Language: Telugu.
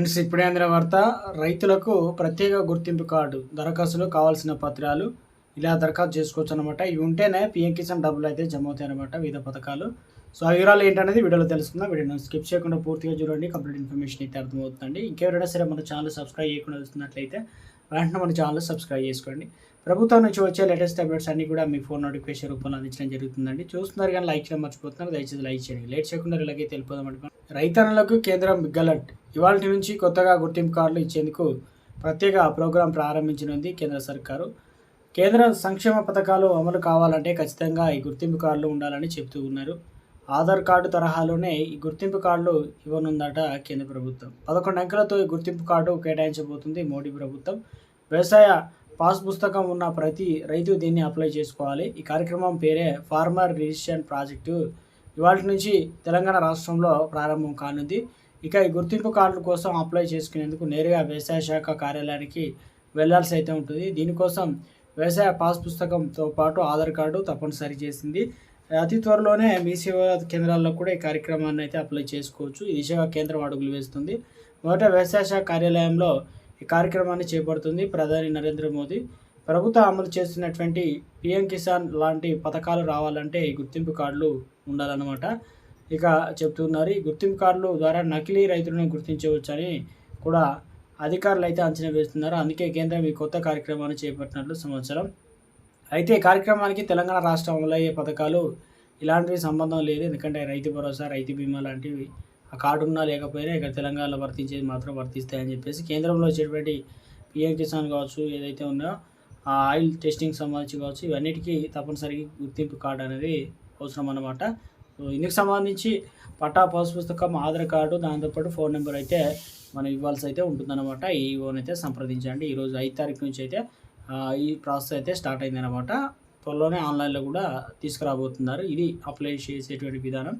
ఫ్రెండ్స్ ఇప్పుడే అందిన వార్త రైతులకు ప్రత్యేక గుర్తింపు కార్డు దరఖాస్తులు కావాల్సిన పత్రాలు ఇలా దరఖాస్తు చేసుకోవచ్చు అనమాట ఇవి ఉంటేనే పిఎం కిసాన్ డబ్బులు అయితే జమ అవుతాయి అనమాట వివిధ పథకాలు. సో ఆ వివరాలు ఏంటనేది వీడియోలో తెలుసుకుందాం. వీడియోని స్కిప్ చేయకుండా పూర్తిగా చూడండి. కంప్లీట్ ఇన్ఫర్మేషన్ అయితే అర్థమవుతుందండి. ఇంకెవరైనా సరే మన ఛానల్ సబ్స్క్రైబ్ చేయకుండా చూస్తున్నట్లయితే వెంటనే మన ఛానల్ సబ్స్క్రైబ్ చేసుకోండి. ప్రభుత్వం నుంచి వచ్చే లేటెస్ట్ అప్డేట్స్ అన్ని కూడా మీ ఫోన్ నోటిఫికేషన్ రూపంలో అందించడం జరుగుతుందండి. చూస్తున్నారు కానీ లైక్ చేయడం మర్చిపోతున్నారు. దయచేసి లైక్ చేయండి. లేట్ చేయకుండా ఇలాగే తెలిపోదాం అనుకోండి రైతన్నలకు కేంద్రం గలట్ ఇవాళ నుంచి కొత్తగా గుర్తింపు కార్డులు ఇచ్చేందుకు ప్రత్యేక ప్రోగ్రాం ప్రారంభించనుంది కేంద్ర సర్కారు. కేంద్ర సంక్షేమ పథకాలు అమలు కావాలంటే ఖచ్చితంగా ఈ గుర్తింపు కార్డులు ఉండాలని చెప్తూ ఉన్నారు. ఆధార్ కార్డు తరహాలోనే ఈ గుర్తింపు కార్డులు ఇవ్వనుందట కేంద్ర ప్రభుత్వం. పదకొండు అంకెలతో ఈ గుర్తింపు కార్డు కేటాయించబోతుంది మోడీ ప్రభుత్వం. వ్యవసాయ పాస్ పుస్తకం ఉన్న ప్రతి రైతు దీన్ని అప్లై చేసుకోవాలి. ఈ కార్యక్రమం పేరే ఫార్మర్ రిజిస్ట్రేషన్ ప్రాజెక్టు. ఇవాటి నుంచి తెలంగాణ రాష్ట్రంలో ప్రారంభం కానుంది. ఇక ఈ గుర్తింపు కార్డుల కోసం అప్లై చేసుకునేందుకు నేరుగా వ్యవసాయ శాఖ కార్యాలయానికి వెళ్ళాల్సి అయితే ఉంటుంది. దీనికోసం వ్యవసాయ పాస్ పుస్తకంతో పాటు ఆధార్ కార్డు తప్పనిసరి చేసింది. అతి త్వరలోనే మీ సేవా కేంద్రాల్లో కూడా ఈ కార్యక్రమాన్ని అయితే అప్లై చేసుకోవచ్చు. ఈ దిశగా కేంద్రం అడుగులు వేస్తుంది. మొదట వ్యవసాయ శాఖ కార్యాలయంలో ఈ కార్యక్రమాన్ని చేపడుతుంది ప్రధాని నరేంద్ర మోదీ. ప్రభుత్వం అమలు చేస్తున్నటువంటి పిఎం కిసాన్ లాంటి పథకాలు రావాలంటే ఈ గుర్తింపు కార్డులు ఉండాలన్నమాట. ఇక చెప్తున్నారు. ఈ గుర్తింపు కార్డులు ద్వారా నకిలీ రైతులను గుర్తించవచ్చని కూడా అధికారులు అయితే అంచనా వేస్తున్నారు. అందుకే కేంద్రం ఈ కొత్త కార్యక్రమాన్ని చేపట్టినట్లు సమాచారం. అయితే ఈ కార్యక్రమానికి తెలంగాణ రాష్ట్రం అమలయ్యే పథకాలు ఇలాంటివి సంబంధం లేదు. ఎందుకంటే రైతు భరోసా రైతు బీమా లాంటివి ఆ కార్డు ఉన్నా లేకపోయినా ఇక్కడ తెలంగాణలో వర్తించేది మాత్రం వర్తిస్తాయని చెప్పేసి కేంద్రంలో వచ్చేటువంటి పిఎం కిసాన్ కావచ్చు ఏదైతే ఉన్నాయో ఆ ఆయిల్ టెస్టింగ్ సంబంధించి కావచ్చు ఇవన్నిటికీ తప్పనిసరిగా గుర్తింపు కార్డు అనేది అవసరం అన్నమాట ఇందుకు సంబంధించి పట్టా పాస్ పుస్తకం ఆధార్ కార్డు దాంతోపాటు ఫోన్ నెంబర్ అయితే మనం ఇవ్వాల్సి అయితే ఉంటుందన్నమాట. ఈ అయితే సంప్రదించండి. ఈరోజు ఐదు తారీఖు నుంచి అయితే ఈ ప్రాసెస్ అయితే స్టార్ట్ అయిందనమాట త్వరలోనే ఆన్లైన్లో కూడా తీసుకురాబోతున్నారు. ఇది అప్లై చేసేటువంటి విధానం.